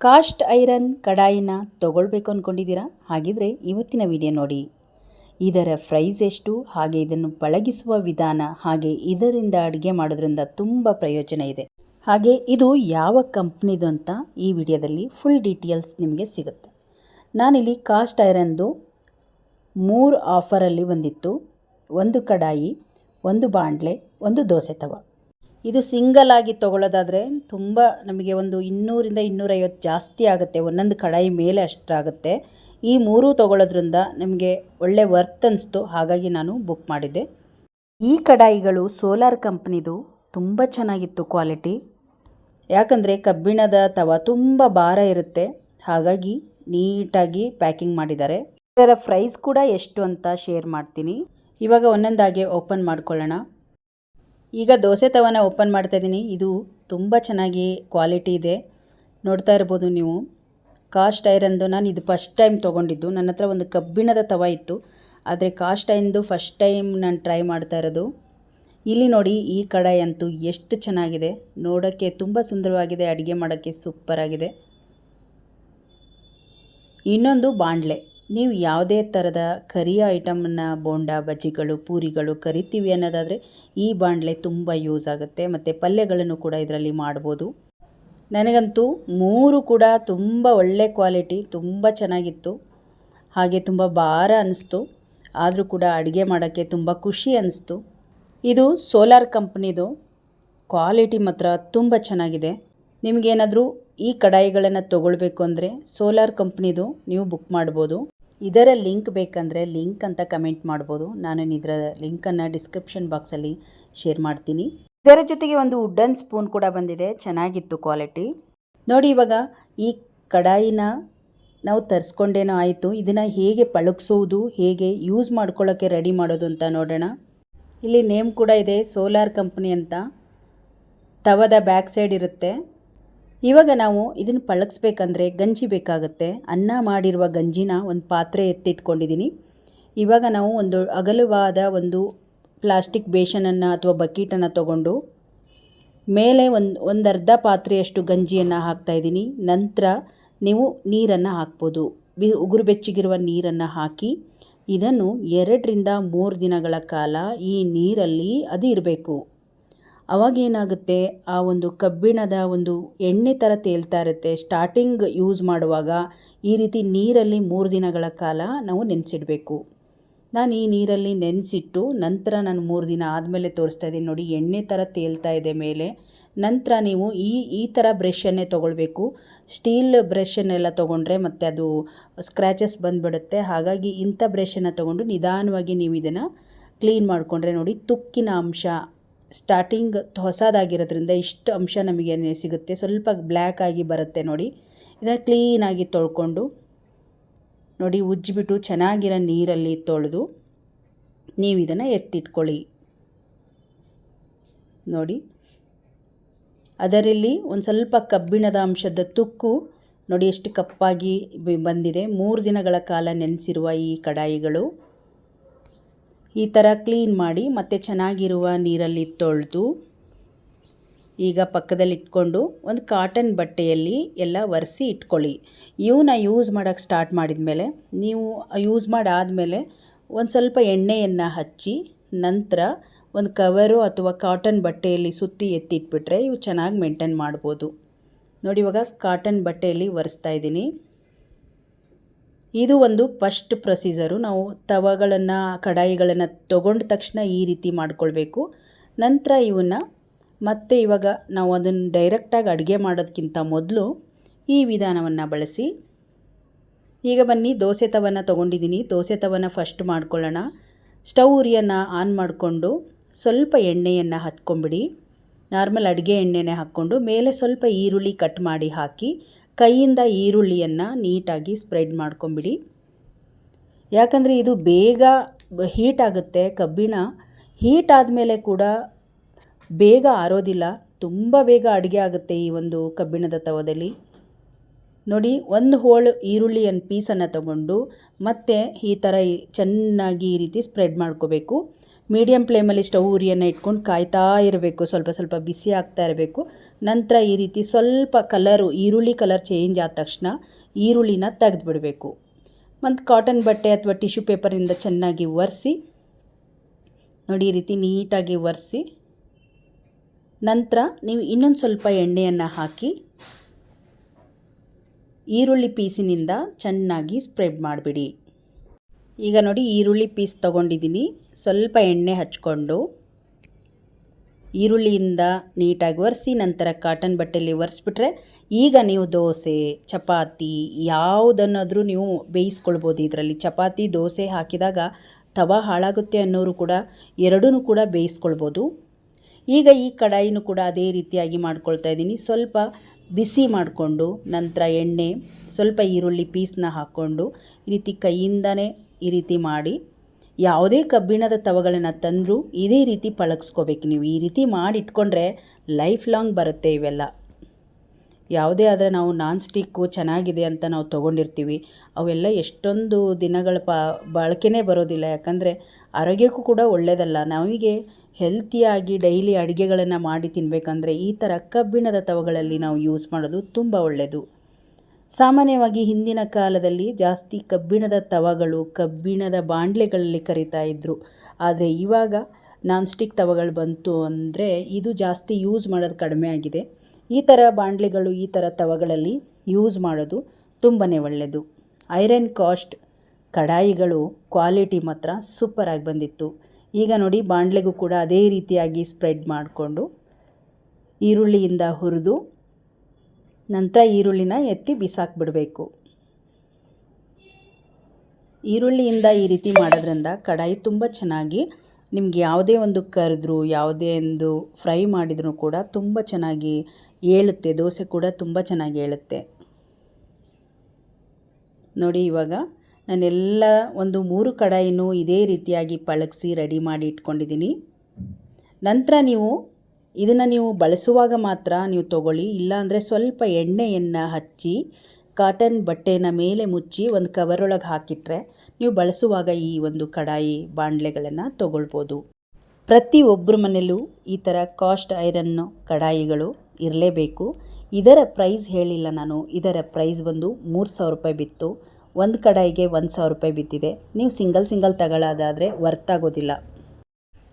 Cost iron ಕಡಾಯಿನ ತಗೊಳ್ಬೇಕು ಅಂದ್ಕೊಂಡಿದ್ದೀರಾ ಹಾಗಿದ್ರೆ ಇವತ್ತಿನ ವಿಡಿಯೋ ನೋಡಿ. ಇದರ ಪ್ರೈಸ್ ಎಷ್ಟು? ಹಾಗೆ ಇದನ್ನು ಪಳಗಿಸುವ ವಿಧಾನ, ಹಾಗೆ ಇದರಿಂದ ಅಡುಗೆ ಮಾಡೋದ್ರಿಂದ ತುಂಬ ಪ್ರಯೋಜನ ಇದೆ. ಹಾಗೆ ಇದು ಯಾವ ಕಂಪ್ನಿದು ಅಂತ ಈ ವಿಡಿಯೋದಲ್ಲಿ ಫುಲ್ ಡೀಟೇಲ್ಸ್ ನಿಮಗೆ ಸಿಗುತ್ತೆ. ನಾನಿಲ್ಲಿ ಕಾಸ್ಟ್ ಐರನ್ದು ಮೂರು ಆಫರಲ್ಲಿ ಬಂದಿತ್ತು. ಒಂದು ಕಡಾಯಿ, ಒಂದು ಬಾಂಡ್ಲೆ, ಒಂದು ದೋಸೆ ತವ. ಇದು ಸಿಂಗಲ್ ಆಗಿ ತೊಗೊಳ್ಳೋದಾದರೆ ತುಂಬ ನಮಗೆ ಒಂದು ಇನ್ನೂರಿಂದ ಇನ್ನೂರೈವತ್ತು ಜಾಸ್ತಿ ಆಗುತ್ತೆ. ಒಂದೊಂದು ಕಡಾಯಿ ಮೇಲೆ ಅಷ್ಟಾಗುತ್ತೆ. ಈ ಮೂರೂ ತೊಗೊಳ್ಳೋದ್ರಿಂದ ನಮಗೆ ಒಳ್ಳೆ ವರ್ತ್ ಅನಿಸ್ತು. ಹಾಗಾಗಿ ನಾನು ಬುಕ್ ಮಾಡಿದ್ದೆ. ಈ ಕಡಾಯಿಗಳು ಸೋಲಾರ್ ಕಂಪ್ನಿದು ತುಂಬ ಚೆನ್ನಾಗಿತ್ತು ಕ್ವಾಲಿಟಿ ಯಾಕಂದರೆ ಕಬ್ಬಿಣದ ತವ ತುಂಬ ಭಾರ ಇರುತ್ತೆ. ಹಾಗಾಗಿ ನೀಟಾಗಿ ಪ್ಯಾಕಿಂಗ್ ಮಾಡಿದ್ದಾರೆ. ಇದರ ಪ್ರೈಸ್ ಕೂಡ ಎಷ್ಟು ಅಂತ ಶೇರ್ ಮಾಡ್ತೀನಿ. ಇವಾಗ ಒಂದೊಂದಾಗಿ ಓಪನ್ ಮಾಡ್ಕೊಳ್ಳೋಣ. ಈಗ ದೋಸೆ ತವನ ಓಪನ್ ಮಾಡ್ತಾ ಇದ್ದೀನಿ. ಇದು ತುಂಬ ಚೆನ್ನಾಗಿ ಕ್ವಾಲಿಟಿ ಇದೆ. ನೋಡ್ತಾ ಇರ್ಬೋದು ನೀವು. ಕಾಸ್ಟ್ ಐರನ್ದು ನಾನು ಇದು ಫಸ್ಟ್ ಟೈಮ್ ತೊಗೊಂಡಿದ್ದು. ನನ್ನ ಹತ್ರ ಒಂದು ಕಬ್ಬಿಣದ ತವ ಇತ್ತು. ಆದರೆ ಕಾಸ್ಟ್ ಐರನ್ದು ಫಸ್ಟ್ ಟೈಮ್ ನಾನು ಟ್ರೈ ಮಾಡ್ತಾ ಇರೋದು. ಇಲ್ಲಿ ನೋಡಿ ಈ ಕಡಾಯಿ ಅಂತೂ ಎಷ್ಟು ಚೆನ್ನಾಗಿದೆ. ನೋಡೋಕ್ಕೆ ತುಂಬ ಸುಂದರವಾಗಿದೆ. ಅಡುಗೆ ಮಾಡೋಕ್ಕೆ ಸೂಪರಾಗಿದೆ ಇನ್ನೊಂದು ಬಾಣಲೆ ನೀವು ಯಾವುದೇ ಥರದ ಕರಿಯ ಐಟಮನ್ನು ಬೋಂಡ, ಬಜ್ಜಿಗಳು, ಪೂರಿಗಳು ಕರಿತೀವಿ ಅನ್ನೋದಾದರೆ ಈ ಬಾಣಲೆ ತುಂಬ ಯೂಸ್ ಆಗುತ್ತೆ. ಮತ್ತು ಪಲ್ಯಗಳನ್ನು ಕೂಡ ಇದರಲ್ಲಿ ಮಾಡ್ಬೋದು. ನನಗಂತೂ ಮೂರು ಕೂಡ ತುಂಬ ಒಳ್ಳೆ ಕ್ವಾಲಿಟಿ, ತುಂಬ ಚೆನ್ನಾಗಿತ್ತು. ಹಾಗೆ ತುಂಬ ಭಾರ ಅನ್ನಿಸ್ತು ಆದರೂ ಕೂಡ ಅಡುಗೆ ಮಾಡೋಕ್ಕೆ ತುಂಬ ಖುಷಿ ಅನ್ನಿಸ್ತು ಇದು ಸೋಲಾರ್ ಕಂಪ್ನಿದು ಕ್ವಾಲಿಟಿ ಮಾತ್ರ ತುಂಬ ಚೆನ್ನಾಗಿದೆ. ನಿಮಗೇನಾದರೂ ಈ ಕಡಾಯಿಗಳನ್ನು ತೊಗೊಳ್ಬೇಕು ಅಂದರೆ ಸೋಲಾರ್ ಕಂಪ್ನಿದು ನೀವು ಬುಕ್ ಮಾಡ್ಬೋದು. ಇದರ ಲಿಂಕ್ ಬೇಕಂದರೆ ಲಿಂಕ್ ಅಂತ ಕಮೆಂಟ್ ಮಾಡ್ಬೋದು. ನಾನು ಇದರ ಲಿಂಕನ್ನು ಡಿಸ್ಕ್ರಿಪ್ಷನ್ ಬಾಕ್ಸಲ್ಲಿ ಶೇರ್ ಮಾಡ್ತೀನಿ. ಇದರ ಜೊತೆಗೆ ಒಂದು ವುಡ್ಡನ್ ಸ್ಪೂನ್ ಕೂಡ ಬಂದಿದೆ. ಚೆನ್ನಾಗಿತ್ತು ಕ್ವಾಲಿಟಿ. ನೋಡಿ ಇವಾಗ ಈ ಕಡಾಯಿನ ನಾವು ತರಿಸ್ಕೊಂಡೇನೋ ಆಯಿತು. ಇದನ್ನು ಹೇಗೆ ಪಳಗಿಸೋದು, ಹೇಗೆ ಯೂಸ್ ಮಾಡ್ಕೊಳ್ಳೋಕ್ಕೆ ರೆಡಿ ಮಾಡೋದು ಅಂತ ನೋಡೋಣ. ಇಲ್ಲಿ ನೇಮ್ ಕೂಡ ಇದೆ, ಸೋಲಾರ್ ಕಂಪ್ನಿ ಅಂತ. ತವದ ಬ್ಯಾಕ್ ಸೈಡ್ ಇರುತ್ತೆ. ಇವಾಗ ನಾವು ಇದನ್ನು ಪಳಗಿಸ್ಬೇಕಂದ್ರೆ ಗಂಜಿ ಬೇಕಾಗುತ್ತೆ. ಅನ್ನ ಮಾಡಿರುವ ಗಂಜಿನ ಒಂದು ಪಾತ್ರೆ ಎತ್ತಿಟ್ಕೊಂಡಿದ್ದೀನಿ ಇವಾಗ ನಾವು ಒಂದು ಅಗಲವಾದ ಒಂದು ಪ್ಲಾಸ್ಟಿಕ್ ಬೇಷನನ್ನು ಅಥವಾ ಬಕೀಟನ್ನು ತಗೊಂಡು ಮೇಲೆ ಒಂದು ಒಂದು ಅರ್ಧ ಪಾತ್ರೆಯಷ್ಟು ಗಂಜಿಯನ್ನು ಹಾಕ್ತಾಯಿದ್ದೀನಿ ನಂತರ ನೀವು ನೀರನ್ನು ಹಾಕ್ಬೋದು. ಬಿ ಉಗುರು ಬೆಚ್ಚಿಗಿರುವ ನೀರನ್ನು ಹಾಕಿ ಇದನ್ನು ಎರಡರಿಂದ ಮೂರು ದಿನಗಳ ಕಾಲ ಈ ನೀರಲ್ಲಿ ಅದು ಇರಬೇಕು ಅವಾಗೇನಾಗುತ್ತೆ? ಆ ಒಂದು ಕಬ್ಬಿಣದ ಒಂದು ಎಣ್ಣೆ ಥರ ತೇಲ್ತಾ ಇರುತ್ತೆ. ಸ್ಟಾರ್ಟಿಂಗ್ ಯೂಸ್ ಮಾಡುವಾಗ ಈ ರೀತಿ ನೀರಲ್ಲಿ ಮೂರು ದಿನಗಳ ಕಾಲ ನಾವು ನೆನೆಸಿಡಬೇಕು. ನಾನು ಈ ನೀರಲ್ಲಿ ನೆನೆಸಿಟ್ಟು ನಂತರ ನಾನು ಮೂರು ದಿನ ಆದಮೇಲೆ ತೋರಿಸ್ತಾ ಇದ್ದೀನಿ ನೋಡಿ, ಎಣ್ಣೆ ಥರ ತೇಲ್ತಾ ಇದೆ ಮೇಲೆ. ನಂತರ ನೀವು ಈ ಈ ಥರ ಬ್ರಷನ್ನೇ ತೊಗೊಳ್ಬೇಕು. ಸ್ಟೀಲ್ ಬ್ರಷನ್ನೆಲ್ಲ ತೊಗೊಂಡ್ರೆ ಮತ್ತು ಅದು ಸ್ಕ್ರ್ಯಾಚಸ್ ಬಂದುಬಿಡುತ್ತೆ. ಹಾಗಾಗಿ ಇಂಥ ಬ್ರಷನ್ನು ತೊಗೊಂಡು ನಿಧಾನವಾಗಿ ನೀವು ಇದನ್ನು ಕ್ಲೀನ್ ಮಾಡಿಕೊಂಡ್ರೆ ನೋಡಿ, ತುಕ್ಕಿನ ಅಂಶ ಸ್ಟಾರ್ಟಿಂಗ್ ಹೊಸದಾಗಿರೋದ್ರಿಂದ ಇಷ್ಟು ಅಂಶ ನಮಗೆ ಸಿಗುತ್ತೆ, ಸ್ವಲ್ಪ ಬ್ಲ್ಯಾಕ್ ಆಗಿ ಬರುತ್ತೆ ನೋಡಿ. ಇದನ್ನು ಕ್ಲೀನಾಗಿ ತೊಳ್ಕೊಂಡು ನೋಡಿ, ಉಜ್ಜಿಬಿಟ್ಟು ಚೆನ್ನಾಗಿರೋ ನೀರಲ್ಲಿ ತೊಳೆದು ನೀವು ಇದನ್ನು ಎತ್ತಿಟ್ಕೊಳ್ಳಿ. ನೋಡಿ, ಅದರಲ್ಲಿ ಒಂದು ಸ್ವಲ್ಪ ಕಬ್ಬಿಣದ ಅಂಶದ ತುಕ್ಕು ನೋಡಿ, ಎಷ್ಟು ಕಪ್ಪಾಗಿ ಬಂದಿದೆ. ಮೂರು ದಿನಗಳ ಕಾಲ ನೆನೆಸಿರುವ ಈ ಕಡಾಯಿಗಳು. ಈ ಥರ ಕ್ಲೀನ್ ಮಾಡಿ ಮತ್ತೆ ಚೆನ್ನಾಗಿರುವ ನೀರಲ್ಲಿ ತೊಳೆದು ಈಗ ಪಕ್ಕದಲ್ಲಿ ಇಟ್ಕೊಂಡು ಒಂದು ಕಾಟನ್ ಬಟ್ಟೆಯಲ್ಲಿ ಎಲ್ಲ ಒರೆಸಿ ಇಟ್ಕೊಳ್ಳಿ. ಇವನ್ನ ಯೂಸ್ ಮಾಡೋಕ್ಕೆ ಸ್ಟಾರ್ಟ್ ಮಾಡಿದ ಮೇಲೆ ನೀವು ಯೂಸ್ ಮಾಡಾದಮೇಲೆ ಒಂದು ಸ್ವಲ್ಪ ಎಣ್ಣೆಯನ್ನು ಹಚ್ಚಿ ನಂತರ ಒಂದು ಕವರು ಅಥವಾ ಕಾಟನ್ ಬಟ್ಟೆಯಲ್ಲಿ ಸುತ್ತಿ ಎತ್ತಿಟ್ಬಿಟ್ರೆ ಇವು ಚೆನ್ನಾಗಿ ಮೇಂಟೈನ್ ಮಾಡ್ಬೋದು. ನೋಡಿ ಇವಾಗ ಕಾಟನ್ ಬಟ್ಟೆಯಲ್ಲಿ ಒರೆಸ್ತಾ ಇದ್ದೀನಿ. ಇದು ಒಂದು ಫಸ್ಟ್ ಪ್ರೊಸೀಜರು. ನಾವು ತವಗಳನ್ನು, ಕಡಾಯಿಗಳನ್ನು ತಗೊಂಡ ತಕ್ಷಣ ಈ ರೀತಿ ಮಾಡಿಕೊಳ್ಬೇಕು. ನಂತರ ಇವನ್ನು ಮತ್ತೆ ಇವಾಗ ನಾವು ಅದನ್ನು ಡೈರೆಕ್ಟಾಗಿ ಅಡುಗೆ ಮಾಡೋದಕ್ಕಿಂತ ಮೊದಲು ಈ ವಿಧಾನವನ್ನು ಬಳಸಿ. ಈಗ ಬನ್ನಿ, ದೋಸೆ ತವನ ತೊಗೊಂಡಿದ್ದೀನಿ. ದೋಸೆ ತವನ ಫಸ್ಟ್ ಮಾಡ್ಕೊಳ್ಳೋಣ. ಸ್ಟವ್ ಉರಿಯನ್ನು ಆನ್ ಮಾಡಿಕೊಂಡು ಸ್ವಲ್ಪ ಎಣ್ಣೆಯನ್ನು ಹತ್ಕೊಂಬಿಡಿ. ನಾರ್ಮಲ್ ಅಡುಗೆ ಎಣ್ಣೆನೇ ಹಾಕ್ಕೊಂಡು, ಮೇಲೆ ಸ್ವಲ್ಪ ಈರುಳ್ಳಿ ಕಟ್ ಮಾಡಿ ಹಾಕಿ ಕೈಯಿಂದ ಈರುಳ್ಳಿಯನ್ನು ನೀಟಾಗಿ ಸ್ಪ್ರೆಡ್ ಮಾಡ್ಕೊಂಬಿಡಿ. ಯಾಕಂದರೆ ಇದು ಬೇಗ ಹೀಟ್ ಆಗುತ್ತೆ, ಕಬ್ಬಿಣ ಹೀಟ್ ಆದಮೇಲೆ ಕೂಡ ಬೇಗ ಆರೋದಿಲ್ಲ, ತುಂಬ ಬೇಗ ಅಡುಗೆ ಆಗುತ್ತೆ ಈ ಒಂದು ಕಬ್ಬಿಣದ ತವದಲ್ಲಿ. ನೋಡಿ, ಒಂದು ಹೋಳು ಈರುಳ್ಳಿಯನ್ನು ಪೀಸನ್ನು ತಗೊಂಡು ಮತ್ತೆ ಈ ಥರ ಚೆನ್ನಾಗಿ ಈ ರೀತಿ ಸ್ಪ್ರೆಡ್ ಮಾಡ್ಕೋಬೇಕು. ಮೀಡಿಯಮ್ ಫ್ಲೇಮಲ್ಲಿ ಸ್ಟವ್ ಉರಿಯನ್ನು ಇಟ್ಕೊಂಡು ಕಾಯ್ತಾ ಇರಬೇಕು. ಸ್ವಲ್ಪ ಸ್ವಲ್ಪ ಬಿಸಿ ಆಗ್ತಾ ಇರಬೇಕು. ನಂತರ ಈ ರೀತಿ ಸ್ವಲ್ಪ ಕಲರು ಈರುಳ್ಳಿ ಕಲರ್ ಚೇಂಜ್ ಆದ ತಕ್ಷಣ ಈರುಳ್ಳಿನ ತೆಗೆದುಬಿಡಬೇಕು. ಮತ್ತು ಕಾಟನ್ ಬಟ್ಟೆ ಅಥವಾ ಟಿಶ್ಯೂ ಪೇಪರಿಂದ ಚೆನ್ನಾಗಿ ಒರೆಸಿ, ನೋಡಿ ಈ ರೀತಿ ನೀಟಾಗಿ ಒರೆಸಿ, ನಂತರ ನೀವು ಇನ್ನೊಂದು ಸ್ವಲ್ಪ ಎಣ್ಣೆಯನ್ನು ಹಾಕಿ, ಈರುಳ್ಳಿ ಪೀಸಿನಿಂದ ಚೆನ್ನಾಗಿ ಸ್ಪ್ರೆಡ್ ಮಾಡಿಬಿಡಿ. ಈಗ ನೋಡಿ ಈರುಳ್ಳಿ ಪೀಸ್ ತೊಗೊಂಡಿದ್ದೀನಿ. ಸ್ವಲ್ಪ ಎಣ್ಣೆ ಹಚ್ಕೊಂಡು ಈರುಳ್ಳಿಯಿಂದ ನೀಟಾಗಿ ಒರೆಸಿ ನಂತರ ಕಾಟನ್ ಬಟ್ಟೆಯಲ್ಲಿ ಒರೆಸ್ಬಿಟ್ರೆ ಈಗ ನೀವು ದೋಸೆ, ಚಪಾತಿ ಯಾವುದನ್ನಾದರೂ ನೀವು ಬೇಯಿಸ್ಕೊಳ್ಬೋದು. ಇದರಲ್ಲಿ ಚಪಾತಿ, ದೋಸೆ ಹಾಕಿದಾಗ ತವ ಹಾಳಾಗುತ್ತೆ ಅನ್ನೋರು ಕೂಡ ಎರಡೂ ಕೂಡ ಬೇಯಿಸ್ಕೊಳ್ಬೋದು. ಈಗ ಈ ಕಡಾಯಿನೂ ಕೂಡ ಅದೇ ರೀತಿಯಾಗಿ ಮಾಡ್ಕೊಳ್ತಾ ಇದ್ದೀನಿ. ಸ್ವಲ್ಪ ಬಿಸಿ ಮಾಡಿಕೊಂಡು ನಂತರ ಎಣ್ಣೆ, ಸ್ವಲ್ಪ ಈರುಳ್ಳಿ ಪೀಸ್ನ ಹಾಕ್ಕೊಂಡು ಈ ರೀತಿ ಕೈಯಿಂದನೇ ಈ ರೀತಿ ಮಾಡಿ ಯಾವುದೇ ಕಬ್ಬಿಣದ ತವಗಳನ್ನು ತಂದರೂ ಇದೇ ರೀತಿ ಪಳಗಿಸ್ಕೋಬೇಕು. ನೀವು ಈ ರೀತಿ ಮಾಡಿ ಇಟ್ಕೊಂಡ್ರೆ ಲೈಫ್ ಲಾಂಗ್ ಬರುತ್ತೆ ಇವೆಲ್ಲ. ಯಾವುದೇ ಆದರೆ ನಾವು ನಾನ್ ಸ್ಟಿಕ್ಕು ಚೆನ್ನಾಗಿದೆ ಅಂತ ನಾವು ತೊಗೊಂಡಿರ್ತೀವಿ. ಅವೆಲ್ಲ ಎಷ್ಟೊಂದು ದಿನಗಳ ಪ, ಬಳಕೆನೇ ಬರೋದಿಲ್ಲ. ಯಾಕಂದರೆ ಆರೋಗ್ಯಕ್ಕೂ ಕೂಡ ಒಳ್ಳೆಯದಲ್ಲ ನಮಗೆ ಹೆಲ್ತಿಯಾಗಿ ಡೈಲಿ ಅಡುಗೆಗಳನ್ನು ಮಾಡಿ ತಿನ್ನಬೇಕಂದ್ರೆ ಈ ಥರ ಕಬ್ಬಿಣದ ತವಗಳಲ್ಲಿ ನಾವು ಯೂಸ್ ಮಾಡೋದು ತುಂಬ ಒಳ್ಳೆಯದು ಸಾಮಾನ್ಯವಾಗಿ ಹಿಂದಿನ ಕಾಲದಲ್ಲಿ ಜಾಸ್ತಿ ಕಬ್ಬಿಣದ ತವಗಳು, ಕಬ್ಬಿಣದ ಬಾಂಡ್ಲೆಗಳಲ್ಲಿ ಕರಿತಾ ಇದ್ದರು ಆದರೆ ಇವಾಗ ನಾನ್ ಸ್ಟಿಕ್ ತವಗಳು ಬಂತು ಅಂದರೆ ಇದು ಜಾಸ್ತಿ ಯೂಸ್ ಮಾಡೋದು ಕಡಿಮೆ ಆಗಿದೆ. ಈ ಥರ ಬಾಂಡ್ಲೆಗಳು, ಈ ಥರ ತವಗಳಲ್ಲಿ ಯೂಸ್ ಮಾಡೋದು ತುಂಬಾ ಒಳ್ಳೆಯದು ಐರನ್ ಕಾಸ್ಟ್ ಕಡಾಯಿಗಳು ಕ್ವಾಲಿಟಿ ಮಾತ್ರ ಸೂಪರಾಗಿ ಬಂದಿತ್ತು. ಈಗ ನೋಡಿ ಬಾಂಡ್ಲೆಗೂ ಕೂಡ ಅದೇ ರೀತಿಯಾಗಿ ಸ್ಪ್ರೆಡ್ ಮಾಡಿಕೊಂಡು ಈರುಳ್ಳಿಯಿಂದ ಹುರಿದು ನಂತರ ಈರುಳ್ಳಿನ ಎತ್ತಿ ಬಿಸಾಕ್ಬಿಡಬೇಕು. ಈರುಳ್ಳಿಯಿಂದ ಈ ರೀತಿ ಮಾಡೋದ್ರಿಂದ ಕಡಾಯಿ ತುಂಬ ಚೆನ್ನಾಗಿ ನಿಮ್ಗೆ ಯಾವುದೇ ಒಂದು ಕರೆದ್ರು, ಯಾವುದೇ ಒಂದು ಫ್ರೈ ಮಾಡಿದರೂ ಕೂಡ ತುಂಬ ಚೆನ್ನಾಗಿ ಏಳುತ್ತೆ, ದೋಸೆ ಕೂಡ ತುಂಬ ಚೆನ್ನಾಗಿ ಏಳುತ್ತೆ. ನೋಡಿ ಇವಾಗ ನಾನೆಲ್ಲ ಒಂದು ಮೂರು ಕಡಾಯಿನೂ ಇದೇ ರೀತಿಯಾಗಿ ಪಳಗಿಸಿ ರೆಡಿ ಮಾಡಿ ಇಟ್ಕೊಂಡಿದ್ದೀನಿ. ನಂತರ ನೀವು ಇದನ್ನು ನೀವು ಬಳಸುವಾಗ ಮಾತ್ರ ನೀವು ತಗೊಳ್ಳಿ. ಇಲ್ಲಾಂದರೆ ಸ್ವಲ್ಪ ಎಣ್ಣೆಯನ್ನು ಹಚ್ಚಿ ಕಾಟನ್ ಬಟ್ಟೆನ ಮೇಲೆ ಮುಚ್ಚಿ ಒಂದು ಕವರೊಳಗೆ ಹಾಕಿಟ್ರೆ ನೀವು ಬಳಸುವಾಗ ಈ ಒಂದು ಕಡಾಯಿ ಬಾಣಲೆಗಳನ್ನು ತಗೊಳ್ಬೋದು. ಪ್ರತಿ ಒಬ್ಬರ ಮನೆಯಲ್ಲೂ ಈ ಥರ ಕಾಸ್ಟ್ ಐರನ್ನು ಕಡಾಯಿಗಳು ಇರಲೇಬೇಕು. ಇದರ ಪ್ರೈಸ್ ಹೇಳಿಲ್ಲ ನಾನು. ಇದರ ಪ್ರೈಸ್ ಬಂದು ಮೂರು ಸಾವಿರ ರೂಪಾಯಿ ಬಿತ್ತು. ಒಂದು ಕಡಾಯಿಗೆ ಒಂದು ಸಾವಿರ ರೂಪಾಯಿ ಬಿದ್ದಿದೆ. ನೀವು ಸಿಂಗಲ್ ಸಿಂಗಲ್ ತಗೊಳ್ಳೋದಾದರೆ ವರ್ತ್ ಆಗೋದಿಲ್ಲ.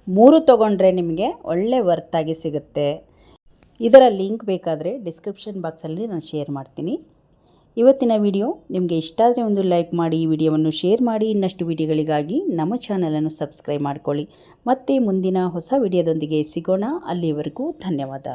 ಮೂರು ತಗೊಂಡ್ರೆ ನಿಮಗೆ ಒಳ್ಳೆ ವರ್ತಾಗಿ ಸಿಗುತ್ತೆ. ಇದರ ಲಿಂಕ್ ಬೇಕಾದರೆ ಡಿಸ್ಕ್ರಿಪ್ಷನ್ ಬಾಕ್ಸಲ್ಲಿ ನಾನು ಶೇರ್ ಮಾಡ್ತೀನಿ. ಇವತ್ತಿನ ವಿಡಿಯೋ ನಿಮಗೆ ಇಷ್ಟ ಆದರೆ ಒಂದು ಲೈಕ್ ಮಾಡಿ ಈ ವಿಡಿಯೋವನ್ನು ಶೇರ್ ಮಾಡಿ. ಇನ್ನಷ್ಟು ವಿಡಿಯೋಗಳಿಗಾಗಿ ನಮ್ಮ ಚಾನಲನ್ನು ಸಬ್ಸ್ಕ್ರೈಬ್ ಮಾಡ್ಕೊಳ್ಳಿ. ಮತ್ತೆ ಮುಂದಿನ ಹೊಸ ವಿಡಿಯೋದೊಂದಿಗೆ ಸಿಗೋಣ. ಅಲ್ಲಿವರೆಗೂ ಧನ್ಯವಾದ.